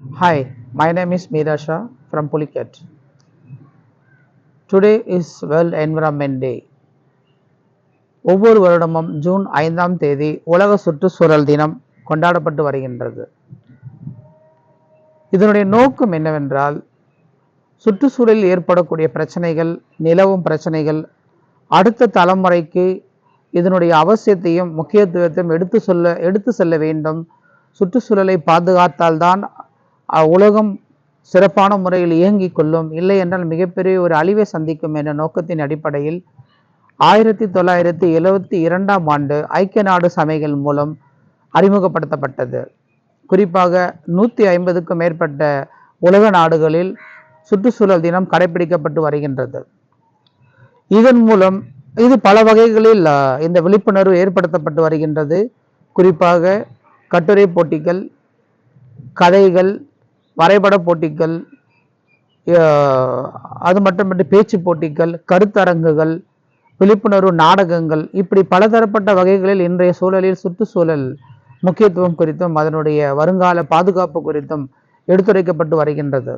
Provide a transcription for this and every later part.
Hi, my name is Meera Shah from Pulicat. Today is World Environment Day. ஒவ்வொரு வருடமும் June ஐந்தாம் தேதி உலக சுற்றுச்சூழல் தினம் கொண்டாடப்பட்டு வருகின்றது இதனுடைய நோக்கம் என்னவென்றால் சுற்றுச்சூழலில் ஏற்படக்கூடிய பிரச்சனைகள் நிலவும் பிரச்சனைகள் அடுத்த தலைமுறைக்கு இதனுடைய அவசியத்தையும் முக்கியத்துவத்தையும் எடுத்து சொல்ல எடுத்து செல்ல வேண்டும் சுற்றுச்சூழலை பாதுகாத்தால்தான் உலகம் சிறப்பான முறையில் இயங்கிக் கொள்ளும். இல்லை என்றால் மிகப்பெரிய ஒரு அழிவை சந்திக்கும் என்ற நோக்கத்தின் அடிப்படையில் ஆயிரத்தி தொள்ளாயிரத்தி எழுவத்தி இரண்டாம் ஆண்டு ஐக்கிய நாடு சபைகள் மூலம் அறிமுகப்படுத்தப்பட்டது. குறிப்பாக நூற்றி ஐம்பதுக்கும் மேற்பட்ட உலக நாடுகளில் சுற்றுச்சூழல் தினம் கடைபிடிக்கப்பட்டு வருகின்றது. இதன் மூலம் இது பல வகைகளில் இந்த விழிப்புணர்வு ஏற்படுத்தப்பட்டு வருகின்றது. குறிப்பாக கட்டுரை போட்டிகள் கதைகள் வரைபட போட்டிகள் அது மட்டுமின்றி பேச்சு போட்டிகள் கருத்தரங்குகள் விழிப்புணர்வு நாடகங்கள் இப்படி பலதரப்பட்ட வகைகளில் இன்றைய சூழலில் சுற்றுச்சூழல் முக்கியத்துவம் குறித்தும் அதனுடைய வருங்கால பாதுகாப்பு குறித்தும் எடுத்துரைக்கப்பட்டு வருகின்றது.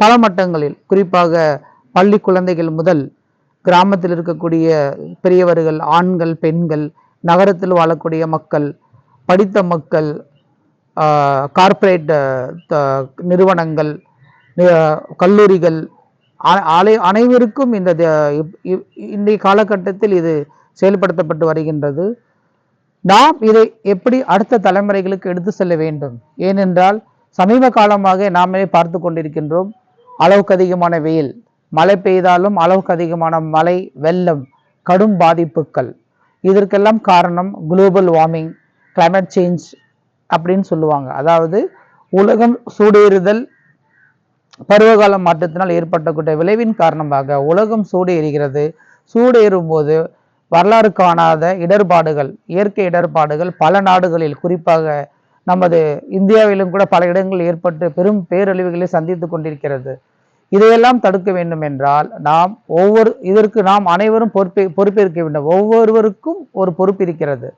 பல மட்டங்களில் குறிப்பாக பள்ளி குழந்தைகள் முதல் கிராமத்தில் இருக்கக்கூடிய பெரியவர்கள் ஆண்கள் பெண்கள் நகரத்தில் வாழக்கூடிய மக்கள் படித்த மக்கள் கார்ப்பரேட் நிறுவனங்கள் கல்லூரிகள் அ- அலை- அனைவருக்கும் இந்த த- இப்- இன்றைய காலகட்டத்தில் இது செயல்படுத்தப்பட்டு வருகின்றது. நாம் இதை எப்படி அடுத்த தலைமுறைகளுக்கு எடுத்து செல்ல வேண்டும்? ஏனென்றால் சமீப காலமாக நாமே பார்த்து கொண்டிருக்கின்றோம் அளவுக்கு அதிகமான வெயில் மழை பெய்தாலும் அளவுக்கு அதிகமான மழை வெள்ளம் கடும் பாதிப்புகள். இதற்கெல்லாம் காரணம் குளோபல் வார்மிங் கிளைமேட் சேஞ்ச் அப்படின்னு சொல்லுவாங்க. அதாவது உலகம் சூடேறுதல் பருவகால மாற்றத்தினால் ஏற்பட்டக்கூடிய விளைவின் காரணமாக உலகம் சூடு எரிகிறது போது வரலாறு காணாத இடர்பாடுகள் இயற்கை இடர்பாடுகள் பல நாடுகளில் குறிப்பாக நமது இந்தியாவிலும் கூட பல இடங்களில் ஏற்பட்டு பெரும் பேரழிவுகளை சந்தித்து கொண்டிருக்கிறது. இதையெல்லாம் தடுக்க வேண்டும் என்றால் நாம் ஒவ்வொரு இதற்கு நாம் அனைவரும் பொறுப்பே பொறுப்பேற்க வேண்டும். ஒவ்வொருவருக்கும் ஒரு பொறுப்பு இருக்கிறது.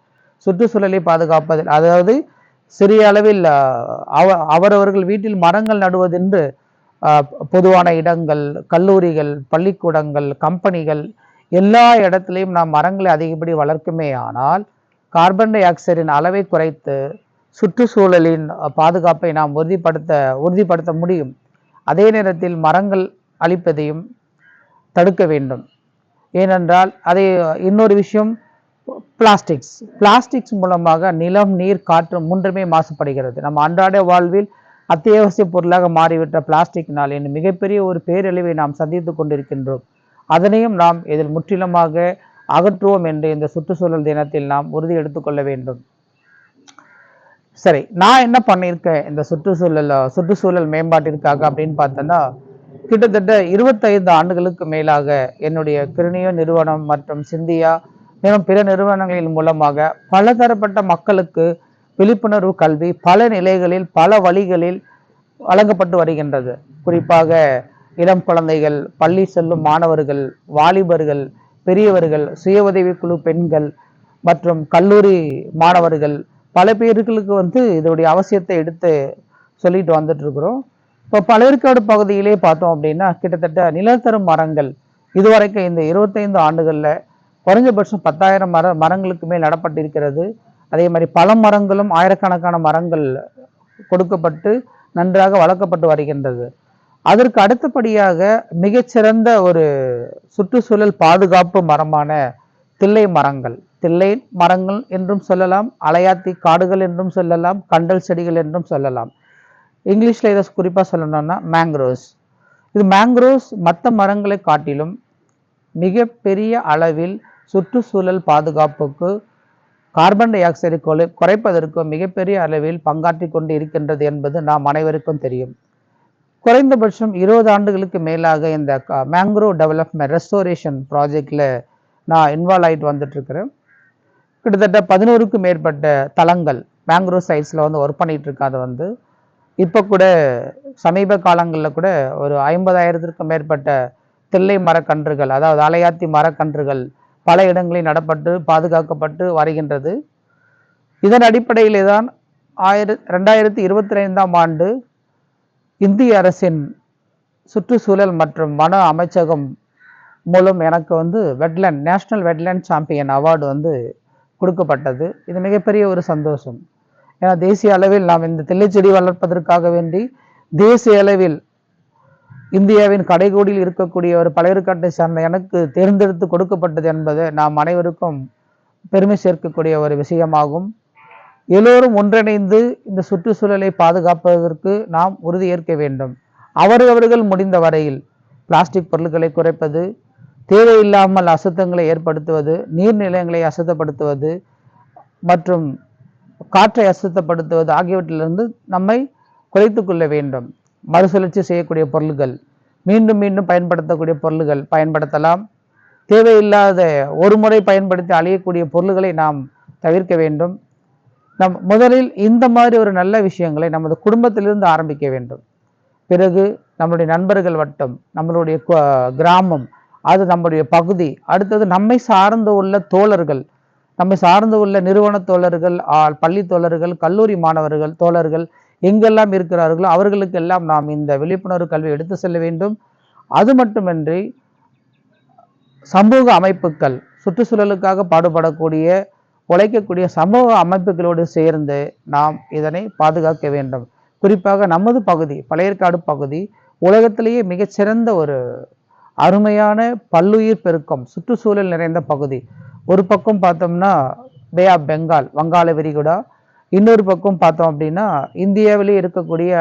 சுற்றுச்சூழலை பாதுகாப்பதில் அதாவது சிறிய அளவில் அவ அவரவர்கள் வீட்டில் மரங்கள் நடுவதென்று பொதுவான இடங்கள் கல்லூரிகள் பள்ளிக்கூடங்கள் கம்பெனிகள் எல்லா இடத்துலையும் நாம் மரங்களை அதிகப்படி வளர்க்குமே ஆனால் கார்பன் டை ஆக்சைடின் அளவை குறைத்து சுற்றுச்சூழலின் பாதுகாப்பை நாம் உறுதிப்படுத்த உறுதிப்படுத்த முடியும். அதே நேரத்தில் மரங்கள் அழிப்பதையும் தடுக்க வேண்டும். ஏனென்றால் அதை இன்னொரு விஷயம் பிளாஸ்டிக்ஸ் பிளாஸ்டிக்ஸ் மூலமாக நிலம் நீர் காற்று மூன்றுமே மாசுபடுகிறது. நம்ம அன்றாட வாழ்வில் அத்தியாவசிய பொருளாக மாறிவிட்ட பிளாஸ்டிக்னால் இன்னும் மிகப்பெரிய ஒரு பேரழிவை நாம் சந்தித்து கொண்டிருக்கின்றோம். அதனையும் நாம் இதில் முற்றிலுமாக அகற்றுவோம் என்று இந்த சுற்றுச்சூழல் தினத்தில் நாம் உறுதி எடுத்துக்கொள்ள வேண்டும். சரி நான் என்ன பண்ணியிருக்கேன் இந்த சுற்றுச்சூழல் சுற்றுச்சூழல் மேம்பாட்டிற்காக அப்படின்னு பார்த்தோன்னா கிட்டத்தட்ட இருபத்தைந்து ஆண்டுகளுக்கு மேலாக என்னுடைய கிருணியோ நிறுவனம் மற்றும் சிந்தியா மேலும் பிற நிறுவனங்களின் மூலமாக பலதரப்பட்ட மக்களுக்கு விழிப்புணர்வு கல்வி பல நிலைகளில் பல வழிகளில் வழங்கப்பட்டு வருகின்றது. குறிப்பாக இளம் குழந்தைகள் பள்ளி செல்லும் மாணவர்கள் வாலிபர்கள் பெரியவர்கள் சுய உதவிக்குழு பெண்கள் மற்றும் கல்லூரி மாணவர்கள் பல பேர்களுக்கு வந்து இதோடைய அவசியத்தை எடுத்து சொல்லிட்டு வந்துட்டு இருக்கிறோம் இப்போ பழவேற்காடு பகுதியிலே பார்த்தோம் அப்படின்னா கிட்டத்தட்ட நிலத்தரும் மரங்கள் இதுவரைக்கும் இந்த இருபத்தைந்து ஆண்டுகளில் குறைஞ்சபட்சம் பத்தாயிரம் மர மரங்களுக்கு மேல் நடப்பட்டிருக்கிறது. அதே மாதிரி பல மரங்களும் ஆயிரக்கணக்கான மரங்கள் கொடுக்கப்பட்டு நன்றாக வளர்க்கப்பட்டு வருகின்றது. அதற்கு அடுத்தபடியாக மிகச்சிறந்த ஒரு சுற்றுச்சூழல் பாதுகாப்பு மரமான தில்லை மரங்கள். தில்லை மரங்கள் என்றும் சொல்லலாம் அலையாத்தி காடுகள் என்றும் சொல்லலாம் கண்டல் செடிகள் என்றும் சொல்லலாம். இங்கிலீஷில் இதை குறிப்பாக சொல்லணும்னா மேங்க்ரோவ்ஸ் இது மேங்க்ரோவ்ஸ் மற்ற மரங்களை காட்டிலும் மிகப்பெரிய அளவில் சுற்றுச்சூழல் பாதுகாப்புக்கு கார்பன் டை ஆக்சைடு கொலை குறைப்பதற்கு மிகப்பெரிய அளவில் பங்காற்றி கொண்டு இருக்கின்றது என்பது நாம் அனைவருக்கும் தெரியும். குறைந்தபட்சம் இருபது ஆண்டுகளுக்கு மேலாக இந்த மேங்க்ரோவ் டெவலப்மெண்ட் ரெஸ்டோரேஷன் ப்ராஜெக்டில் நான் இன்வால்வ் ஆகிட்டு வந்துட்டுருக்கிறேன். கிட்டத்தட்ட பதினோருக்கும் மேற்பட்ட தளங்கள் மேங்க்ரோவ் சைட்ஸில் வந்து ஒர்க் பண்ணிட்டு இருக்கேன் வந்து இப்போ கூட சமீப காலங்களில் கூட ஒரு ஐம்பதாயிரத்திற்கும் மேற்பட்ட தில்லை மரக்கன்றுகள் அதாவது அலையாத்தி மரக்கன்றுகள் பல இடங்களில் நடப்பட்டு பாதுகாக்கப்பட்டு வருகின்றது. இதன் அடிப்படையிலே தான் ஆயிர ரெண்டாயிரத்தி இருபத்தி ஐந்தாம் ஆண்டு இந்திய அரசின் சுற்றுச்சூழல் மற்றும் வன அமைச்சகம் மூலம் எனக்கு வந்து wetland national wetland champion award வந்து கொடுக்கப்பட்டது. இது மிகப்பெரிய ஒரு சந்தோஷம். ஏன்னா தேசிய அளவில் நாம் இந்த தெல்லைச்செடி வளர்ப்பதற்காக வேண்டி தேசிய அளவில் இந்தியாவின் கடைகோடியில் இருக்கக்கூடிய ஒரு பழையற்காட்டை சார்ந்த எனக்கு தேர்ந்தெடுத்து கொடுக்கப்பட்டது என்பது நாம் அனைவருக்கும் பெருமை சேர்க்கக்கூடிய ஒரு விஷயமாகும். எல்லோரும் ஒன்றிணைந்து இந்த சுற்றுச்சூழலை பாதுகாப்பதற்கு நாம் உறுதியேற்க வேண்டும். அவரவர்கள் முடிந்த வரையில் பிளாஸ்டிக் பொருட்களை குறைப்பது தேவையில்லாமல் அசுத்தங்களை ஏற்படுத்துவது நீர்நிலையங்களை அசுத்தப்படுத்துவது மற்றும் காற்றை அசுத்தப்படுத்துவது ஆகியவற்றிலிருந்து நம்மை குறைத்து கொள்ள வேண்டும். மறுசுழற்சி செய்யக்கூடிய பொருள்கள் மீண்டும் மீண்டும் பயன்படுத்தக்கூடிய பொருள்கள் பயன்படுத்தலாம். தேவையில்லாத ஒரு முறை பயன்படுத்தி அழியக்கூடிய பொருள்களை நாம் தவிர்க்க வேண்டும். நம் முதலில் இந்த மாதிரி ஒரு நல்ல விஷயங்களை நமது குடும்பத்திலிருந்து ஆரம்பிக்க வேண்டும். பிறகு நம்மளுடைய நண்பர்கள் வட்டம் நம்மளுடைய கிராமம் அது நம்முடைய பகுதி அடுத்தது நம்மை சார்ந்து உள்ள தோழர்கள் நம்மை சார்ந்து உள்ள நிறுவன தோழர்கள் பள்ளி தோழர்கள் கல்லூரி மாணவர்கள் தோழர்கள் எங்கெல்லாம் இருக்கிறார்களோ அவர்களுக்கெல்லாம் நாம் இந்த விழிப்புணர்வு கல்வி எடுத்து செல்ல வேண்டும். அது மட்டுமின்றி சமூக அமைப்புகள் சுற்றுச்சூழலுக்காக பாடுபடக்கூடிய உழைக்கக்கூடிய சமூக அமைப்புகளோடு சேர்ந்து நாம் இதனை பாதுகாக்க வேண்டும். குறிப்பாக நமது பகுதி பழையற்காடு பகுதி உலகத்திலேயே மிகச்சிறந்த ஒரு அருமையான பல்லுயிர் பெருக்கம் சுற்றுச்சூழல் நிறைந்த பகுதி. ஒரு பக்கம் பார்த்தோம்னா பே ஆஃப் பெங்கால் வங்காள விரிகுடா இன்னொரு பக்கம் பார்த்தோம் அப்படின்னா இந்தியாவிலே இருக்கக்கூடிய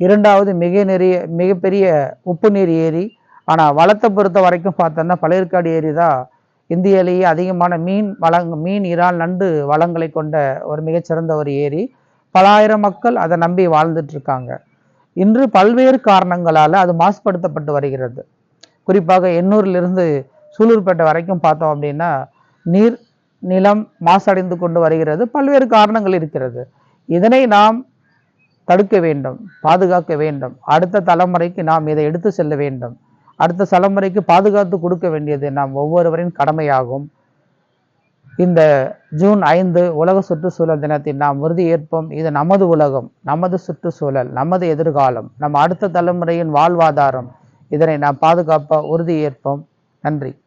இரண்டாவது மிக நிறைய மிகப்பெரிய உப்பு நீர் ஏரி ஆனால் வளத்தை பொறுத்த வரைக்கும் பார்த்தோம்னா பழையற்காடு ஏரி தான் இந்தியாவிலேயே அதிகமான மீன் வளங் மீன் இறால் நண்டு வளங்களை கொண்ட ஒரு மிகச்சிறந்த ஒரு ஏரி. பல ஆயிரம் மக்கள் அதை நம்பி வாழ்ந்துட்டு இருக்காங்க. இன்று பல்வேறு காரணங்களால் அது மாசுபடுத்தப்பட்டு வருகிறது. குறிப்பாக எண்ணூரிலிருந்து சூலூர்பேட்டை வரைக்கும் பார்த்தோம் அப்படின்னா நீர் நிலம் மாசடைந்து கொண்டு வருகிறது. பல்வேறு காரணங்கள் இருக்கிறது. இதனை நாம் தடுக்க வேண்டும் பாதுகாக்க வேண்டும். அடுத்த தலைமுறைக்கு நாம் இதை எடுத்து செல்ல வேண்டும். அடுத்த தலைமுறைக்கு பாதுகாத்து கொடுக்க வேண்டியது நாம் ஒவ்வொருவரின் கடமையாகும். இந்த ஜூன் ஐந்து உலக சுற்றுச்சூழல் தினத்தில் நாம் உறுதி ஏற்போம். இது நமது உலகம் நமது சுற்றுச்சூழல் நமது எதிர்காலம் நம் அடுத்த தலைமுறையின் வாழ்வாதாரம். இதனை நாம் பாதுகாப்பாக உறுதி ஏற்போம். நன்றி.